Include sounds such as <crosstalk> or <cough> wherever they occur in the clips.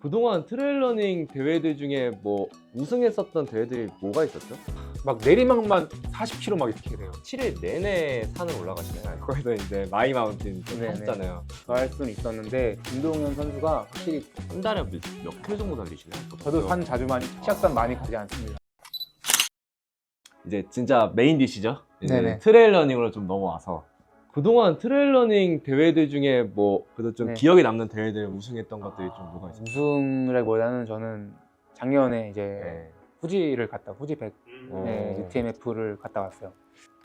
그동안 트레일러닝 대회들 중에 뭐 우승했었던 대회들이 뭐가 있었죠? 막 내리막만 40km 막 이렇게 돼요. 7일 내내 산을 올라가시나요? <laughs> 거기서 이제 마이 마운틴 좀 네네. 하셨잖아요. 할 수는 있었는데 김동현 선수가 확실히 한 달에 몇, 몇 킬로 정도 달리시나요? 저도 산 자주 많이 시합산 많이 가지 않습니다. 이제 진짜 메인 디시죠? 이제 네네. 트레일러닝으로 좀 넘어와서 그동안 트레일러닝 대회들 중에 뭐 그래도 좀 네. 기억에 남는 대회들 우승했던 것들이 좀 뭐가 있어요? 우승이라기보다는 저는 작년에 이제 네. 후지를 갔다 후지 100 어. 네, UTMF를 갔다 왔어요.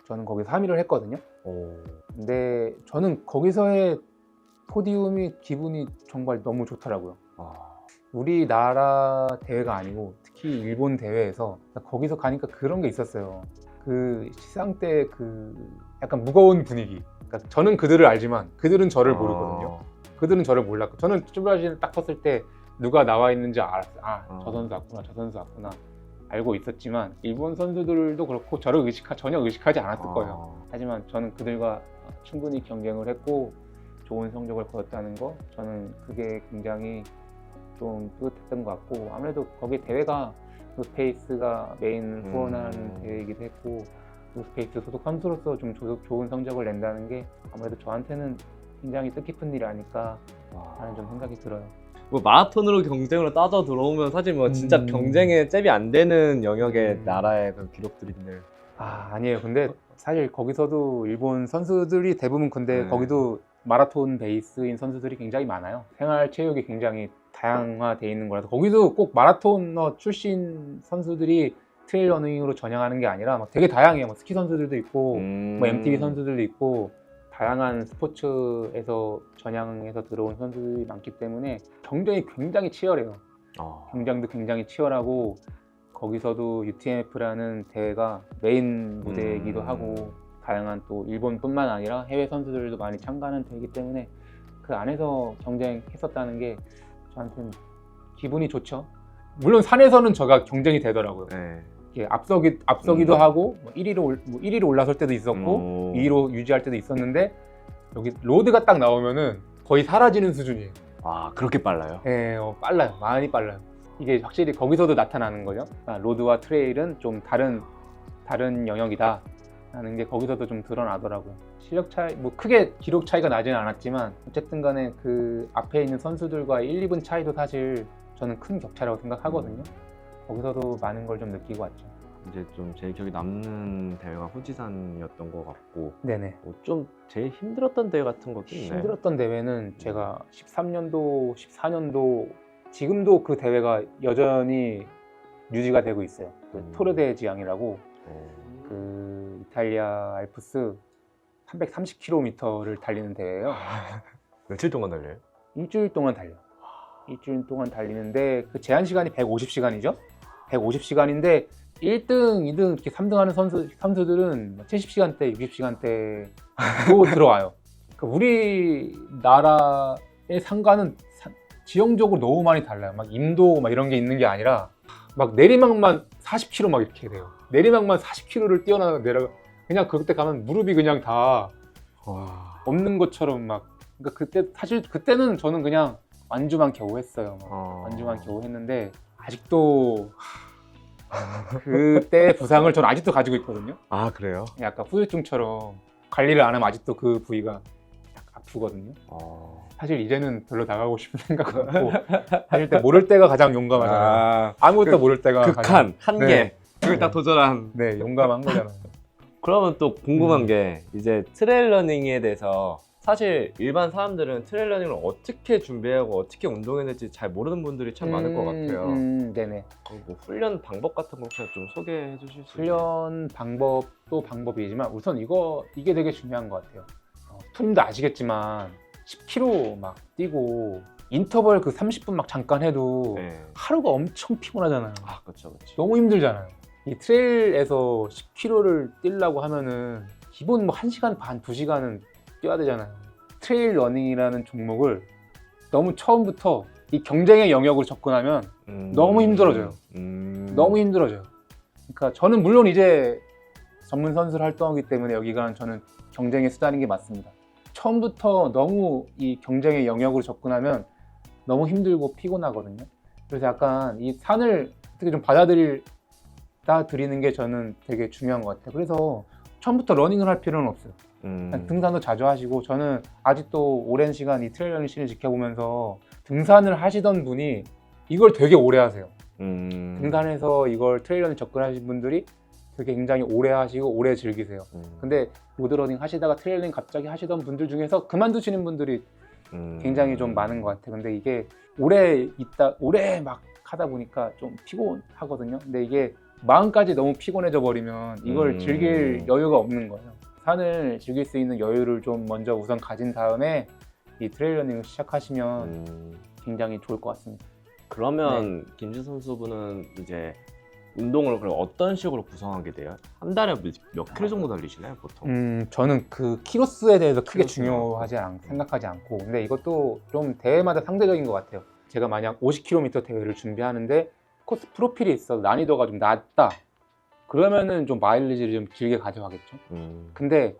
저는 거기서 3위를 했거든요. 오. 근데 저는 거기서의 포디움이 기분이 정말 너무 좋더라고요. 아. 우리나라 대회가 아니고 특히 일본 대회에서 거기서 가니까 그런 게 있었어요. 그 시상 때 그 약간 무거운 분위기. 그러니까 저는 그들을 알지만 그들은 저를 모르거든요. 그들은 저를 몰랐고 저는 출발신을 딱 섰을 때 누가 나와 있는지 알았어요. 아, 어. 저 선수 왔구나, 저 선수 왔구나. 알고 있었지만 일본 선수들도 그렇고 저를 의식하, 전혀 의식하지 않았을 아. 거예요. 하지만 저는 그들과 충분히 경쟁을 했고 좋은 성적을 거뒀다는 거 저는 그게 굉장히 좀 뿌듯했던 것 같고 아무래도 거기 대회가 노스페이스가 메인 후원하는 음. 대회이기도 했고 노스페이스 소속 선수로서 좀 조- 좋은 성적을 낸다는 게 아무래도 저한테는 굉장히 뜻깊은 일이 아닐까 와. 하는 좀 생각이 들어요. 뭐 마라톤으로 경쟁으로 따져 들어오면 사실 뭐 진짜 음. 경쟁에 잽이 안 되는 영역의 음. 나라의 그 기록들인데 아 아니에요. 근데 사실 거기서도 일본 선수들이 대부분 근데 네. 거기도 마라톤 베이스인 선수들이 굉장히 많아요. 생활 체육이 굉장히 다양화돼 있는 거라서 거기도 꼭 마라톤 출신 선수들이 트레일 러닝으로 전향하는 게 아니라 막 되게 다양해요. 뭐 스키 선수들도 있고 음. 뭐 MTB 선수들도 있고 다양한 스포츠에서 전향해서 들어온 선수들이 많기 때문에 경쟁이 굉장히 치열해요. 아. 경쟁도 굉장히 치열하고 거기서도 UTMF라는 대회가 메인 무대이기도 음. 하고 다양한 또 일본뿐만 아니라 해외 선수들도 많이 참가하는 대회이기 때문에 그 안에서 경쟁했었다는 게 저한테는 기분이 좋죠. 물론 산에서는 저가 경쟁이 되더라고요. 네. 앞서기 앞서기도 음. 하고 뭐 1위로 올, 뭐 1위로 올라설 때도 있었고 오. 2위로 유지할 때도 있었는데 여기 로드가 딱 나오면은 거의 사라지는 수준이에요. 아 그렇게 빨라요? 예, 어, 빨라요. 많이 빨라요. 이게 확실히 거기서도 나타나는 거죠. 아, 로드와 트레일은 좀 다른 다른 영역이다. 라는 게 거기서도 좀 드러나더라고요. 실력 차이, 뭐 크게 기록 차이가 나지는 않았지만 어쨌든 간에 그 앞에 있는 선수들과 1, 2분 차이도 사실 저는 큰 격차라고 생각하거든요. 거기서도 많은 걸 좀 느끼고 왔죠. 이제 좀 제일 기억에 남는 대회가 후지산이었던 것 같고 네네. 뭐 좀 제일 힘들었던 대회 같은 것도 있나요? 힘들었던 대회는 제가 13년도, 14년도 지금도 그 대회가 여전히 유지가 되고 있어요. 그 음. 토르데 지앙이라고 어. 그 이탈리아 알프스 330km를 달리는 대회예요. 며칠 동안 달려요? 일주일 동안 달려. 일주일 동안 달리는데 그 제한 시간이 150시간이죠. 150시간인데 1등, 2등, 이렇게 3등 하는 선수, 선수들은 70시간대, 60시간대로 <laughs> 들어와요. 그러니까 우리나라의 상가는 사- 지형적으로 너무 많이 달라요. 막 임도 막 이런 게 있는 게 아니라 막 내리막만 40km 막 이렇게 돼요. 내리막만 40km를 뛰어나 내려 그냥 그때 가면 무릎이 그냥 다 와. 없는 것처럼 막 그러니까 그때 사실 그때는 저는 그냥 완주만 겨우 했어요. 막 어. 완주만 겨우 했는데 아직도 그때 부상을 저는 아직도 가지고 있거든요. 아 그래요? 약간 후유증처럼 관리를 안 하면 아직도 그 부위가 약간 아프거든요. 어. 사실 이제는 별로 나가고 싶은 생각 없고 사실 때 모를 때가 가장 용감하잖아요. 아, 아무것도 그 모를 때가 가장- 극한 한계 네. 그걸 딱 도전한 네 용감한 거잖아요. 그러면 또 궁금한 음. 게 이제 트레일러닝에 대해서 사실 일반 사람들은 트레일러닝을 어떻게 준비하고 어떻게 운동해야 될지 잘 모르는 분들이 참 많을 것 음, 같아요. 음, 네네. 어, 뭐 훈련 방법 같은 거 혹시 좀 소개해 주실 수 있나요? 훈련 방법도 방법이지만 우선 이거 이게 되게 중요한 것 같아요. 어, 투님도 아시겠지만 10km 막 뛰고 인터벌 그 30분 막 잠깐 해도 네. 하루가 엄청 피곤하잖아요. 아 그렇죠 그렇죠. 너무 힘들잖아요. 이 트레일에서 10km를 뛰려고 하면은 기본 뭐 1시간 반, 2시간은 뛰어야 되잖아요. 트레일 러닝이라는 종목을 너무 처음부터 이 경쟁의 영역으로 접근하면 음. 너무 힘들어져요. 음. 너무 힘들어져요. 그러니까 저는 물론 이제 전문 선수를 활동하기 때문에 여기가 저는 경쟁의 수단인 게 맞습니다. 처음부터 너무 이 경쟁의 영역으로 접근하면 너무 힘들고 피곤하거든요. 그래서 약간 이 산을 어떻게 좀 받아들이다 드리는 게 저는 되게 중요한 것 같아요. 그래서 처음부터 러닝을 할 필요는 없어요. 음. 등산도 자주 하시고 저는 아직도 오랜 시간 이 트레일 러닝 씬을 지켜보면서 등산을 하시던 분이 이걸 되게 오래 하세요. 음. 등산해서 이걸 트레일 러닝 접근하신 분들이 되게 굉장히 오래 하시고 오래 즐기세요. 음. 근데 로드러닝 하시다가 트레일 러닝 갑자기 하시던 분들 중에서 그만두시는 분들이 음. 굉장히 좀 많은 것 같아요. 근데 이게 오래 있다, 오래 막 하다 보니까 좀 피곤하거든요. 근데 이게 마음까지 너무 피곤해져 버리면 이걸 음. 즐길 여유가 없는 거예요. 산을 즐길 수 있는 여유를 좀 먼저 우선 가진 다음에 이 트레일 러닝을 시작하시면 음. 굉장히 좋을 것 같습니다. 그러면 김준 선수분은 이제 운동을 그럼 어떤 식으로 구성하게 돼요? 한 달에 몇, 몇 킬로 정도 달리시나요, 보통? 음, 저는 그 키로수에 대해서 크게 키로수. 중요하지 않, 생각하지 않고, 근데 이것도 좀 대회마다 상대적인 것 같아요. 제가 만약 50km 대회를 준비하는데 코스 프로필이 있어 난이도가 좀 낮다. 그러면은 좀 마일리지를 좀 길게 가져가겠죠. 음. 근데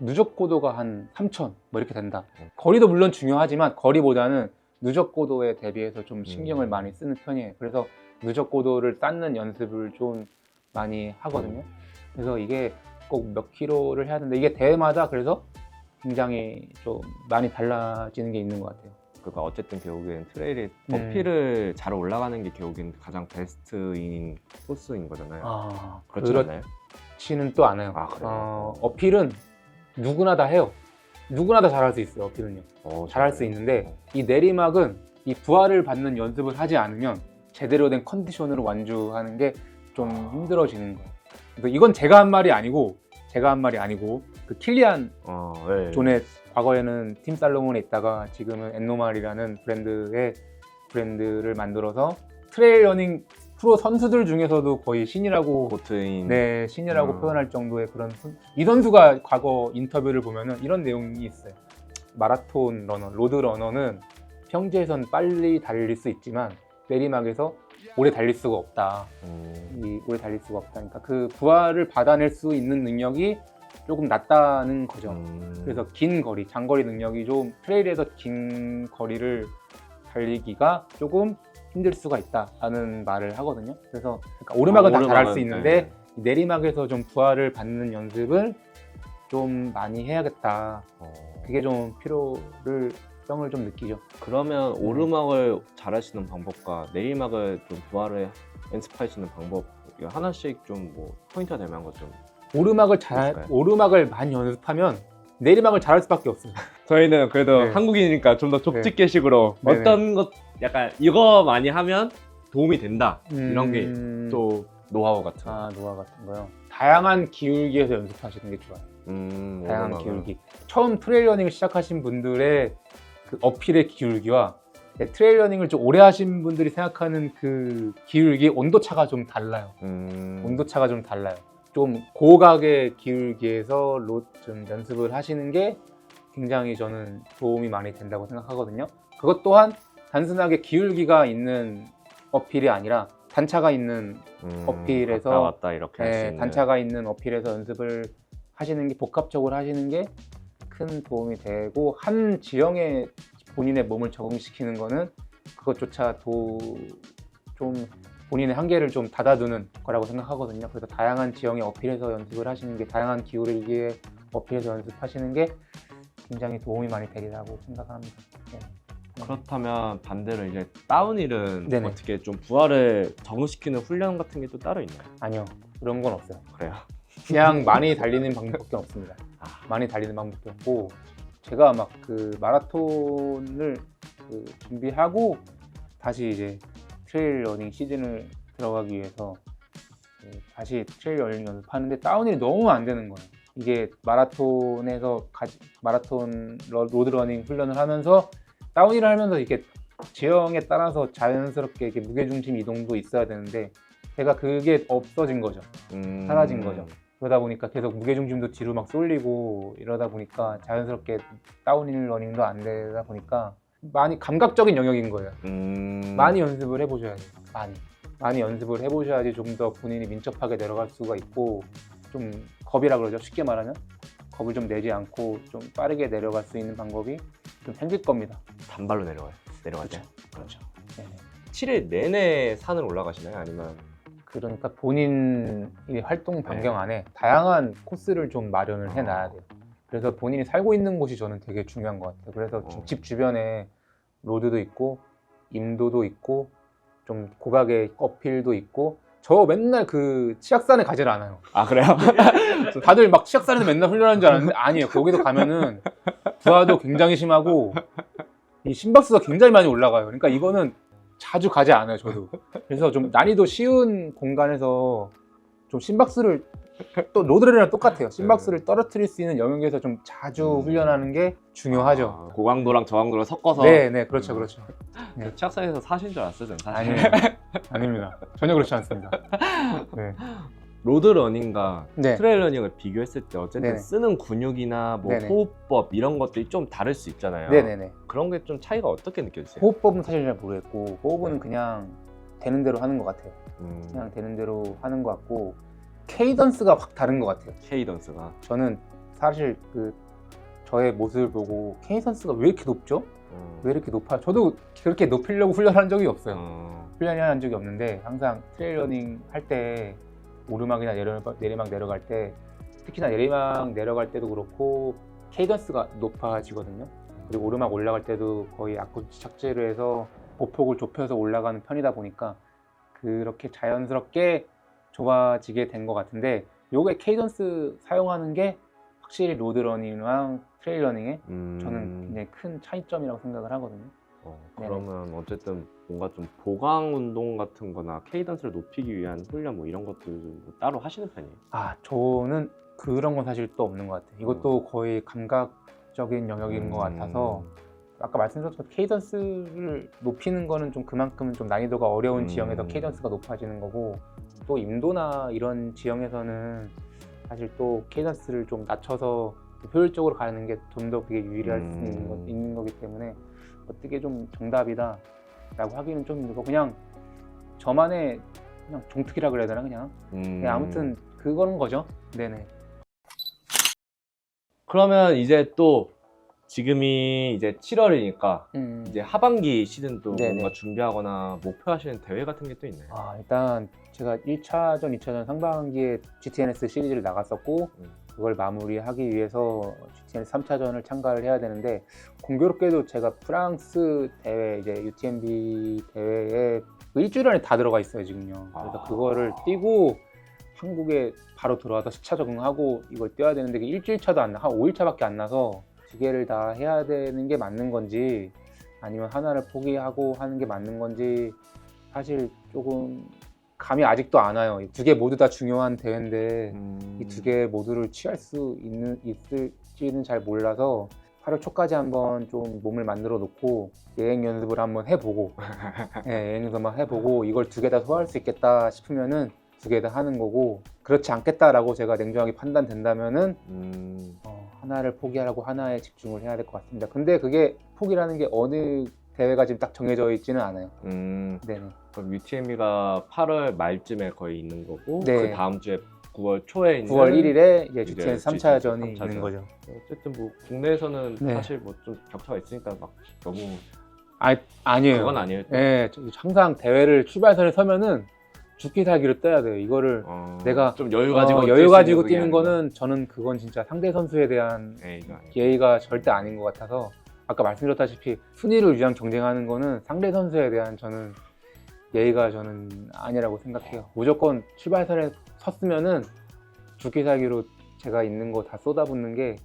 누적 고도가 한3,000뭐 이렇게 된다. 거리도 물론 중요하지만 거리보다는 누적 고도에 대비해서 좀 신경을 음. 많이 쓰는 편이에요. 그래서 누적 고도를 쌓는 연습을 좀 많이 하거든요. 그래서 이게 꼭 몇 킬로를 해야 되는데 이게 대회마다 그래서 굉장히 좀 많이 달라지는 게 있는 것 같아요. 그러니까 어쨌든 결국엔 트레일이 음. 어필을 잘 올라가는 게 결국엔 가장 베스트인 코스인 거잖아요. 아, 그렇지 않나요? 그렇지는 또 않아요. 아, 그래요? 어, 어필은 누구나 다 해요. 누구나 다 잘할 수 있어요. 어필은요. 어, 잘할 수 있는데 이 내리막은 이 부하를 받는 연습을 하지 않으면 제대로 된 컨디션으로 완주하는 게 좀 힘들어지는 거예요. 그래서 이건 제가 한 말이 아니고 제가 한 말이 아니고 그 킬리안 어, 네. 존의 과거에는 팀 살로몬에 있다가 지금은 엔노말이라는 브랜드의 브랜드를 만들어서 트레일 러닝 프로 선수들 중에서도 거의 신이라고 고트인 네, 신이라고 음. 표현할 정도의 그런 선- 이 선수가 과거 인터뷰를 보면은 이런 내용이 있어요. 마라톤 러너, 로드 러너는 평지에선 빨리 달릴 수 있지만 내리막에서 오래 달릴 수가 없다. 음. 이 오래 달릴 수가 없다. 그러니까 그 부하를 받아낼 수 있는 능력이 조금 낮다는 거죠. 음. 그래서 긴 거리, 장거리 능력이 좀 트레일에서 긴 거리를 달리기가 조금 힘들 수가 있다라는 말을 하거든요. 그래서 그러니까 오르막은 아, 다 잘할 수 오르막은, 있는데 네. 내리막에서 좀 부하를 받는 연습을 좀 많이 해야겠다. 어. 그게 좀 필요를 병을 좀 느끼죠. 그러면 음. 오르막을 잘하시는 방법과 내리막을 좀 부하를 연습하시는 방법 이거 하나씩 좀 뭐 포인트가 될 만한 것좀 오르막을 잘 그럴까요? 오르막을 많이 연습하면 내리막을 잘할 수밖에 없어요. 저희는 그래도 네. 한국이니까 좀 더 족집게식으로 네네. 어떤 것 약간 이거 많이 하면 도움이 된다 이런 게 음, 또 노하우 같은 거. 아, 노화 같은 거요. 다양한 기울기에서 연습하시는 게 좋아요. 음, 다양한 오르막을. 기울기. 처음 트레일 러닝을 시작하신 분들의 그 어필의 기울기와 네, 트레일 러닝을 좀 오래 하신 분들이 생각하는 그 기울기 온도 차가 좀 달라요. 음. 온도 차가 좀 달라요. 좀 고각의 기울기에서 로, 좀 연습을 하시는 게 굉장히 저는 도움이 많이 된다고 생각하거든요. 그것 또한 단순하게 기울기가 있는 어필이 아니라 단차가 있는 음, 어필에서 왔다 왔다 이렇게 네, 있는 단차가 있는 어필에서 연습을 하시는 게 복합적으로 하시는 게 큰 도움이 되고 한 지형에 본인의 몸을 적응시키는 거는 그것조차 도, 좀 본인의 한계를 좀 닫아두는 거라고 생각하거든요. 그래서 다양한 지형의 어필에서 연습을 하시는 게 다양한 기울기의 어필에서 연습하시는 게 굉장히 도움이 많이 되리라고 생각합니다. 네. 그렇다면 반대로 이제 다운힐은 네네. 어떻게 좀 부하를 적응시키는 훈련 같은 게 또 따로 있나요? 아니요 그런 건 없어요. 그래요. 그냥 많이 달리는 방법밖에 없습니다. 아, 많이 달리는 방법도 없고 제가 막 그 마라톤을 그 준비하고 다시 이제 트레일 러닝 시즌을 들어가기 위해서 그 다시 트레일 러닝 연습하는데 다운힐이 너무 안 되는 거예요. 이게 마라톤에서 가지, 마라톤 러- 로드 러닝 훈련을 하면서 다운힐을 하면서 이게 지형에 따라서 자연스럽게 이렇게 무게중심 이동도 있어야 되는데 제가 그게 없어진 거죠. 음, 사라진 거죠. 그러다 보니까 계속 무게중심도 뒤로 막 쏠리고 이러다 보니까 자연스럽게 다운힐 러닝도 안 되다 보니까 많이 감각적인 영역인 거예요. 음, 많이 연습을 해보셔야 돼요. 많이. 많이 연습을 해보셔야지 좀더 본인이 민첩하게 내려갈 수가 있고 좀 겁이라 그러죠. 쉽게 말하면 겁을 좀 내지 않고 좀 빠르게 내려갈 수 있는 방법이 좀 생길 겁니다. 단발로 내려와요. 내려갈 때? 그렇죠. 네. 7일 내내 산을 올라가시나요? 아니면 그러니까 본인 이 활동 반경 안에 다양한 코스를 좀 마련을 어. 해놔야 돼요. 그래서 본인이 살고 있는 곳이 저는 되게 중요한 것 같아요. 그래서 어. 집 주변에 로드도 있고 임도도 있고 좀 고각의 어필도 있고 저 맨날 그 치악산에 가질 않아요. 아 그래요? <laughs> 다들 막 치악산에서 맨날 훈련하는 줄 알았는데 아니에요. 거기도 가면은 부하도 굉장히 심하고 이 심박수가 굉장히 많이 올라가요. 그러니까 이거는 자주 가지 않아요. 저도. 그래서 좀 난이도 쉬운 공간에서 좀 심박수를 또 로드레랑 똑같아요. 심박수를 떨어뜨릴 수 있는 영역에서 좀 자주 음. 훈련하는 게 중요하죠. 아, 고강도랑 저강도를 섞어서 네, 네, 그렇죠, 음. 그렇죠. 그 치악산에서 사신 줄 알았어요, 저는 사실. 아니에요. <laughs> 아닙니다. 전혀 그렇지 않습니다. 네. 로드러닝과 네. 트레일러닝을 비교했을 때 어쨌든 네네. 쓰는 근육이나 뭐 네네. 호흡법 이런 것들이 좀 다를 수 있잖아요. 네네네. 그런 게 좀 차이가 어떻게 느껴지세요? 호흡법은 사실 잘 모르겠고 호흡은 네. 그냥 되는 대로 하는 것 같아요. 음, 그냥 되는 대로 하는 것 같고 케이던스가 확 다른 것 같아요. 케이던스가 저는 사실 그 저의 모습을 보고 케이던스가 왜 이렇게 높죠? 음, 왜 이렇게 높아? 저도 그렇게 높이려고 훈련한 적이 없어요. 어, 훈련한 적이 없는데 항상 트레일러닝 할 때 오르막이나 내려막, 내리막 내려갈 때 특히나 내리막 내려갈 때도 그렇고 케이던스가 높아지거든요. 그리고 오르막 올라갈 때도 거의 앞꿈치 착지를 해서 보폭을 좁혀서 올라가는 편이다 보니까 그렇게 자연스럽게 좁아지게 된 것 같은데 요게 케이던스 사용하는 게 확실히 로드러닝이랑 트레일러닝에 음, 저는 굉장히 큰 차이점이라고 생각을 하거든요. 어, 네네. 그러면 어쨌든 뭔가 좀 보강 운동 같은 거나 케이던스를 높이기 위한 훈련 뭐 이런 것들 뭐 따로 하시는 편이에요? 아, 저는 그런 건 사실 또 없는 것 같아요. 이것도 거의 감각적인 영역인 것 같아서 음, 아까 말씀드렸던 케이던스를 높이는 거는 좀 그만큼 좀 난이도가 어려운 음. 지형에서 케이던스가 높아지는 거고 또 임도나 이런 지형에서는 사실 또 케이던스를 좀 낮춰서 효율적으로 가는 게 좀 더 그게 유리할 수 있는, 거, 음. 있는 거기 때문에 어떻게 좀 정답이다라고 하기는 좀 힘들고 그냥 저만의 그냥 종특이라 그래야 되나 그냥 음. 네, 아무튼 그거는 거죠. 네네. 그러면 이제 또 지금이 이제 7월이니까 음. 이제 하반기 시즌도 네네. 뭔가 준비하거나 목표하시는 대회 같은 게 또 있나요? 아, 일단 제가 1차전, 2차전 상반기에 GTNS 시리즈를 나갔었고 음. 그걸 마무리하기 위해서 GTNS 3차전을 참가를 해야 되는데 공교롭게도 제가 프랑스 대회 이제 UTMB 대회에 일주일 안에 다 들어가 있어요 지금요. 그래서 아. 그거를 뛰고 한국에 바로 들어와서 시차 적응하고 이걸 뛰어야 되는데 그 일주일 차도 안 나, 한 5일 차밖에 안 나서 두 개를 다 해야 되는 게 맞는 건지 아니면 하나를 포기하고 하는 게 맞는 건지 사실 조금 감이 아직도 안 와요. 두 개 모두 다 중요한 대회인데 음. 이두 개 모두를 취할 수 있는 있을지는 잘 몰라서 8월 초까지 한번 좀 몸을 만들어 놓고 여행 연습을 한번 해보고 <laughs> 예, 여행 연습 한번 해보고 이걸 두 개 다 소화할 수 있겠다 싶으면은 두 개 다 하는 거고 그렇지 않겠다라고 제가 냉정하게 판단된다면은 음. 어, 하나를 포기하라고 하나에 집중을 해야 될 것 같습니다. 근데 그게 포기라는 게 어느 대회가 지금 딱 정해져 있지는 않아요. 음. 네네. 그럼 UTMB가 8월 말쯤에 거의 있는 거고 네. 그 다음 주에 9월 초에 있는 9월 1일에 이제 GTN 3차전이 GTN 3차전. 있는 거죠. 어쨌든 뭐 국내에서는 네. 사실 뭐 좀 격차가 있으니까 막 너무 아, 아니에요. 그건 아니에요. 또. 예, 저- 항상 대회를 출발선에 서면은 죽기 살기로 떠야 돼요. 이거를 어, 내가 좀 여유 가지고 어, 여유 가지고 뛰는. 거는 저는 그건 진짜 상대 선수에 대한. 예의가 절대 아닌 것 같아서 아까 말씀드렸다시피 순위를 위한 경쟁하는 거는 상대 선수에 대한 저는 예의가 저는 아니라고 생각해요. 무조건 출발선에 섰으면은 죽기 살기로 제가 있는 거 다 쏟아붓는 게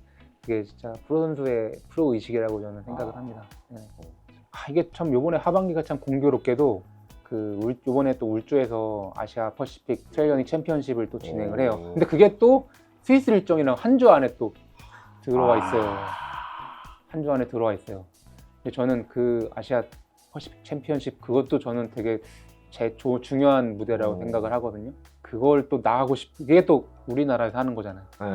그게 진짜 프로 선수의 프로 의식이라고 저는 생각을 아. 합니다. 네. 아, 이게 참 요번에 하반기가 참 공교롭게도 그 울- 요번에 또 울주에서 아시아 퍼시픽 트레일러닝 챔피언십을 또 진행을 해요. 오. 근데 그게 또 스위스 일정이랑 한 주 안에 또 들어와 있어요. 아. 한주 안에 들어와 있어요. 근데 저는 그 아시아 퍼시픽 챔피언십 그것도 저는 되게 제 조- 중요한 무대라고 오. 생각을 하거든요. 그걸 또 나가고 싶, 그게 또 우리나라에서 하는 거잖아요. 예.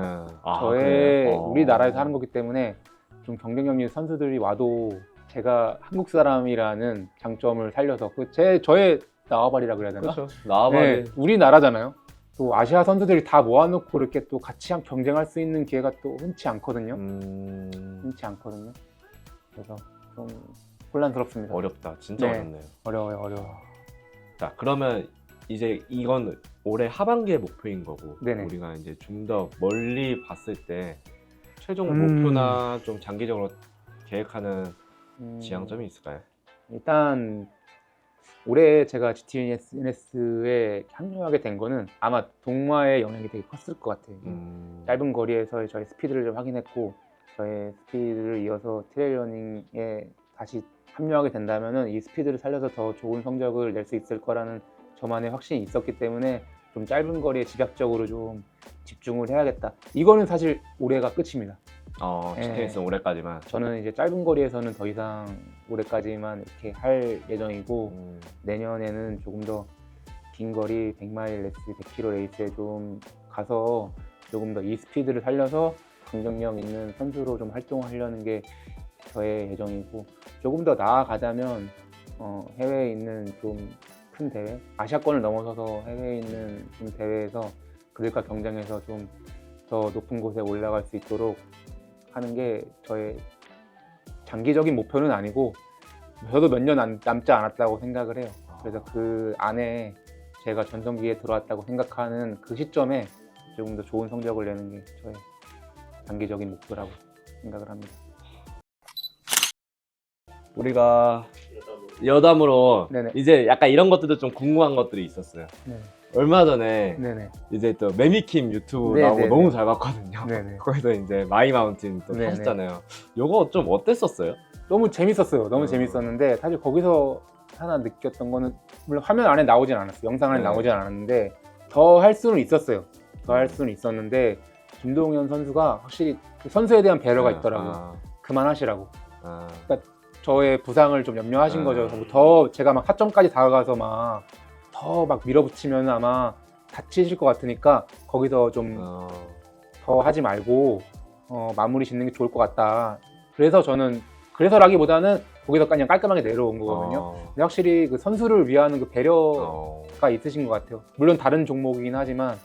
아, 저의 그래요? 어. 우리나라에서 하는 거기 때문에 좀 경쟁력 있는 선수들이 와도 제가 한국 사람이라는 장점을 살려서 그 제 저의 나와바리라 그래야 되나? 그렇죠. 나와봐야 네, 우리나라잖아요. 또 아시아 선수들이 다 모아놓고 이렇게 또 같이 한- 경쟁할 수 있는 기회가 또 흔치 않거든요. 음... 흔치 않거든요. 그래서 좀 혼란스럽습니다. 어렵다. 진짜 네. 어렵네요. 어려워요, 어려워. 자 그러면 이제 이건 올해 하반기의 목표인 거고 네네. 우리가 이제 좀 더 멀리 봤을 때 최종 음. 목표나 좀 장기적으로 계획하는 음, 지향점이 있을까요? 일단 올해 제가 GTNS에 합류하게 된 거는 아마 동화의 영향이 되게 컸을 것 같아요. 음, 짧은 거리에서의 저의 스피드를 좀 확인했고 저의 스피드를 이어서 트레일러닝에 다시 합류하게 된다면은 이 스피드를 살려서 더 좋은 성적을 낼 수 있을 거라는 저만의 확신이 있었기 때문에 좀 짧은 거리에 집약적으로 좀 집중을 해야겠다. 이거는 사실 올해가 끝입니다. 어, 네. GTS 올해까지만. 저는 이제 짧은 거리에서는 더 이상 올해까지만 이렇게 할 예정이고 음, 내년에는 조금 더 긴 거리 100마일 레이스, 100km 레이스에 좀 가서 조금 더 이 스피드를 살려서 경쟁력 있는 선수로 좀 활동하려는 게 저의 예정이고 조금 더 나아가자면 어, 해외에 있는 좀 큰 대회 아시아권을 넘어서서 해외에 있는 좀 대회에서 그들과 경쟁해서 좀 더 높은 곳에 올라갈 수 있도록 하는 게 저의 장기적인 목표는 아니고 저도 몇 년 남지 않았다고 생각을 해요. 그래서 그 안에 제가 전성기에 들어왔다고 생각하는 그 시점에 조금 더 좋은 성적을 내는 게 저의 단기적인 목표라고 생각을 합니다. 우리가 여담으로 네네. 이제 약간 이런 것들도 좀 궁금한 것들이 있었어요. 네. 얼마 전에 네네. 이제 또 매미킴 유튜브 네, 나오고 네, 너무 네. 잘 봤거든요. 네 네. <laughs> 거기서 이제 마이 마운틴 또 네, 하셨잖아요. 요거 좀 어땠었어요? 너무 재밌었어요. 너무 어. 재밌었는데 사실 거기서 하나 느꼈던 거는 물론 화면 안에 나오진 않았어요. 영상 안에 네. 나오진 않았는데 더 할 수는 있었어요. 더할 음. 수는 있었는데 김동현 선수가 확실히 그 선수에 대한 배려가 있더라고요. 아, 그만하시라고. 아, 저의 부상을 좀 염려하신 아. 거죠. 더 제가 막 타점까지 다가가서 막 더 막 밀어붙이면 아마 다치실 것 같으니까 거기서 좀 더 어, 하지 말고 어, 마무리 짓는 게 좋을 것 같다. 그래서 저는 그래서라기보다는 거기서 그냥 깔끔하게 내려온 거거든요. 어, 근데 확실히 그 선수를 위하는 그 배려가 어, 있으신 것 같아요. 물론 다른 종목이긴 하지만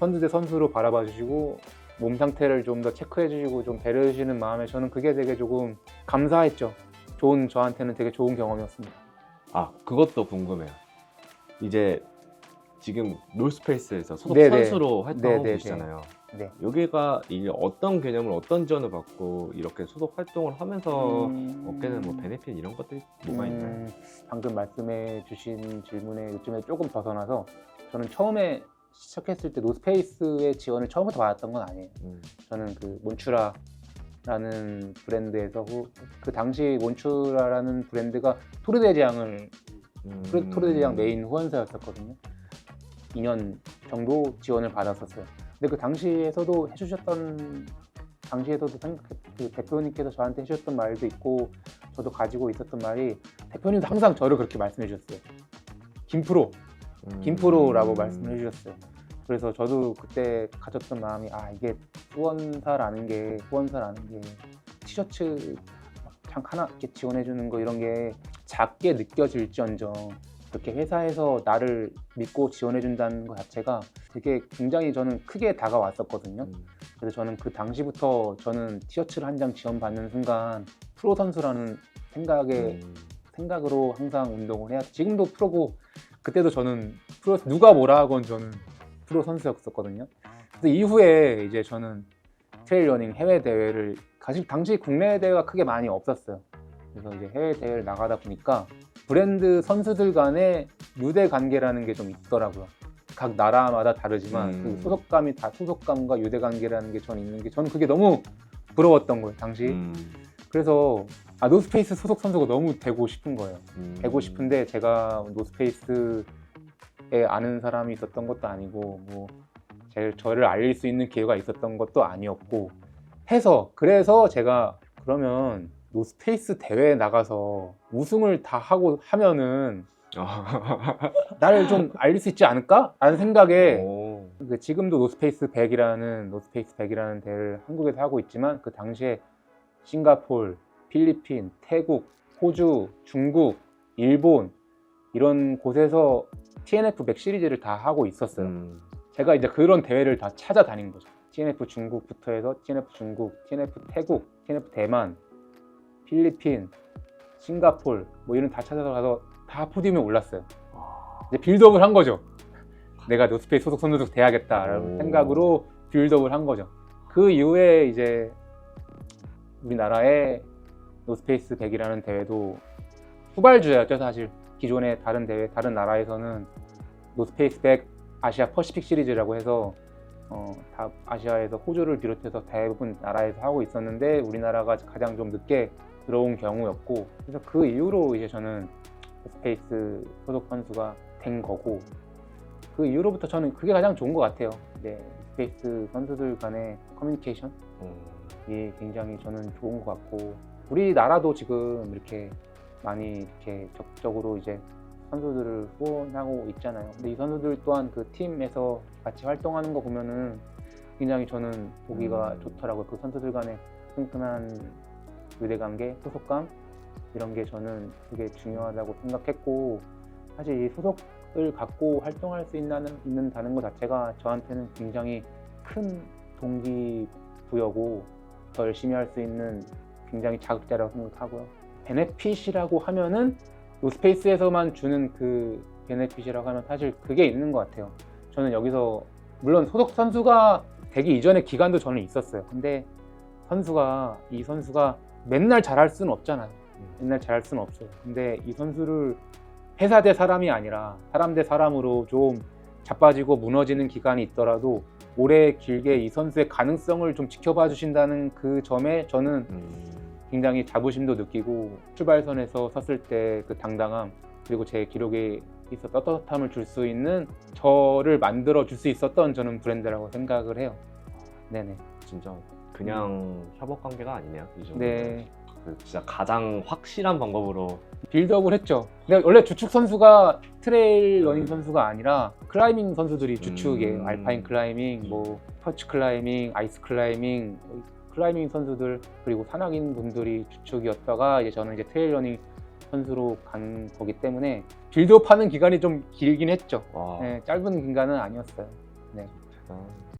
선수 대 선수로 바라봐 주시고 몸 상태를 좀 더 체크해 주시고 좀 배려해 주시는 마음에 저는 그게 되게 조금 감사했죠. 좋은 저한테는 되게 좋은 경험이었습니다. 아 그것도 궁금해요. 이제 지금 놀스페이스에서 소속 네네. 선수로 활동하고 네네네. 계시잖아요. 네. 여기가 이게 어떤 개념을 어떤 지원을 받고 이렇게 소속 활동을 하면서 음, 얻게 되는 뭐 베네핏 이런 것들이 뭐가 있나요? 음, 방금 말씀해 주신 질문에 요즘에 조금 벗어나서 저는 처음에 시작했을 때 노스페이스의 지원을 처음부터 받았던 건 아니에요. 음, 저는 그 몬추라라는 브랜드에서 후- 그 당시 몬추라라는 브랜드가 토르데지앙을 음, 토르- 토르데지앙 메인 후원사였었거든요. 2년 정도 지원을 받았었어요. 근데 그 당시에서도 해주셨던 당시에서도 생각 그 대표님께서 저한테 해주셨던 말도 있고 저도 가지고 있었던 말이 대표님도 항상 저를 그렇게 말씀해 주셨어요. 김프로 음, 김프로라고 말씀을 해주셨어요. 그래서 저도 그때 가졌던 마음이 아 이게 후원사라는 게 후원사라는 게 티셔츠 참 하나 이렇게 지원해 주는 거 이런 게 작게 느껴질지언정 그렇게 회사에서 나를 믿고 지원해 준다는 것 자체가 되게 굉장히 저는 크게 다가왔었거든요. 음, 그래서 저는 그 당시부터 저는 티셔츠를 한 장 지원받는 순간 프로 선수라는 생각에 음, 생각으로 항상 운동을 해야 지금도 프로고 그때도 저는 프로 누가 뭐라 하건 저는 프로 선수였었거든요. 그래서 이후에 이제 저는 트레일 러닝 해외 대회를 사실 당시 국내 대회가 크게 많이 없었어요. 그래서 이제 해외 대회를 나가다 보니까 브랜드 선수들 간의 유대 관계라는 게 좀 있더라고요. 각 나라마다 다르지만 음. 그 소속감이 다 소속감과 유대 관계라는 게 전 있는 게 저는 그게 너무 부러웠던 거예요 당시. 음, 그래서 아 노스페이스 소속 선수가 너무 되고 싶은 거예요. 음. 되고 싶은데 제가 노스페이스에 아는 사람이 있었던 것도 아니고 뭐 제, 저를 알릴 수 있는 기회가 있었던 것도 아니었고 해서 그래서 제가 그러면 노스페이스 대회에 나가서 우승을 다 하고 하면은 <laughs> 나를 좀 알릴 수 있지 않을까? 라는 생각에 오, 그 지금도 노스페이스 100이라는 노스페이스 100이라는 대회를 한국에서 하고 있지만 그 당시에 싱가폴, 필리핀, 태국, 호주, 중국, 일본 이런 곳에서 TNF 100 시리즈를 다 하고 있었어요. 음, 제가 이제 그런 대회를 다 찾아다닌 거죠. TNF 중국부터 해서 TNF 중국, TNF 태국, TNF 대만, 필리핀, 싱가폴 뭐 이런 다 찾아서 가서 다 포디움에 올랐어요. 이제 빌드업을 한 거죠. 내가 노스페이스 소속 선수도 돼야겠다라는 오. 생각으로 빌드업을 한 거죠. 그 이후에 이제 우리나라의 노스페이스 100이라는 대회도 후발주였죠 사실 기존의 다른 대회 다른 나라에서는 노스페이스 100 아시아 퍼시픽 시리즈라고 해서 어, 다 아시아에서 호주를 비롯해서 대부분 나라에서 하고 있었는데 우리나라가 가장 좀 늦게 들어온 경우였고 그래서 그 이후로 이제 저는 스페이스 소속 선수가 된 거고 그 이후로부터 저는 그게 가장 좋은 것 같아요. 네, 스페이스 선수들 간의 커뮤니케이션 음, 이 굉장히 저는 좋은 것 같고 우리나라도 지금 이렇게 많이 이렇게 적극적으로 이제 선수들을 후원하고 있잖아요. 근데 이 선수들 또한 그 팀에서 같이 활동하는 거 보면은 굉장히 저는 보기가 음. 좋더라고요. 그 선수들 간의 끈끈한 유대관계, 소속감 이런 게 저는 되게 중요하다고 생각했고 사실 이 소속을 갖고 활동할 수 있는, 있는다는 것 자체가 저한테는 굉장히 큰 동기부여고 더 열심히 할 수 있는 굉장히 자극자라고 생각하고요. 베네핏이라고 하면은 노스페이스에서만 주는 그 베네핏이라고 하면 사실 그게 있는 것 같아요. 저는 여기서 물론 소속 선수가 되기 이전의 기간도 저는 있었어요. 근데 선수가 이 선수가 맨날 잘할 수는 없잖아요. 맨날 잘할 수는 없어요. 근데 이 선수를 회사 대 사람이 아니라 사람 대 사람으로 좀 자빠지고 무너지는 기간이 있더라도 오래 길게 이 선수의 가능성을 좀 지켜봐 주신다는 그 점에 저는 음, 굉장히 자부심도 느끼고 출발선에서 섰을 때 그 당당함 그리고 제 기록에 있어 떳떳함을 줄 수 있는 저를 만들어 줄 수 있었던 저는 브랜드라고 생각을 해요. 네네. 진짜 그냥 협업 관계가 아니네요. 이 정도. 네. 그 진짜 가장 확실한 방법으로 빌드업을 했죠. 근데 원래 주축 선수가 트레일 러닝 선수가 아니라 클라이밍 선수들이 주축이에요. 음. 알파인 클라이밍, 뭐 터치 클라이밍, 아이스 클라이밍, 클라이밍 선수들 그리고 산악인 분들이 주축이었다가 이제 저는 이제 트레일 러닝 선수로 간 거기 때문에 빌드업 하는 기간이 좀 길긴 했죠. 와 네, 짧은 기간은 아니었어요. 대단.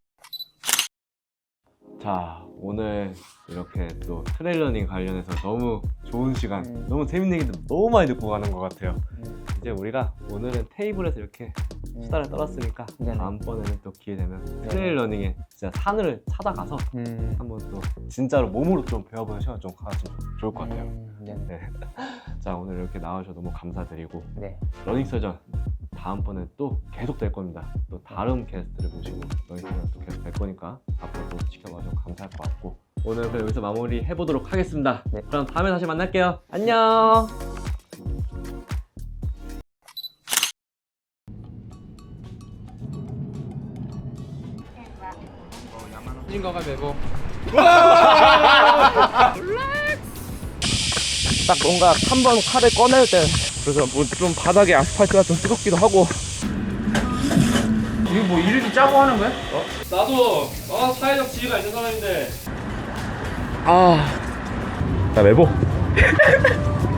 자 오늘 이렇게 또 트레일러닝 관련해서 너무 좋은 시간, 음. 너무 재밌는 얘기도 너무 많이 듣고 가는 것 같아요. 음, 이제 우리가 오늘은 테이블에서 이렇게 음. 수다를 떨었으니까 네네. 다음번에는 또 기회 되면 트레일 러닝에 진짜 산을 찾아가서 음, 한번 또 진짜로 몸으로 좀 배워보는 시간 좀 가졌으면 좋을 것 같아요. 음, 네. 네. <laughs> 자 오늘 이렇게 나와주셔서 너무 감사드리고 네. 러닝 서전 다음번에 또 계속 될 겁니다. 또 다른 게스트를 모시고 러닝 서전 또 계속 될 거니까 앞으로도 지켜봐 주셔서 감사할 것 같고 오늘 그럼 여기서 마무리 해보도록 하겠습니다. 네. 그럼 다음에 다시 만날게요. 안녕. 인거가 되고. 딱 뭔가 3번 칼을 꺼낼 때 그래서 뭐 좀 바닥에 아스팔트가 좀 뜨겁기도 하고. 이거 뭐 이름이 짜고 하는 거야? 나도 어, 사회적 지위가 있는 사람인데. 아. 나 메보 <laughs>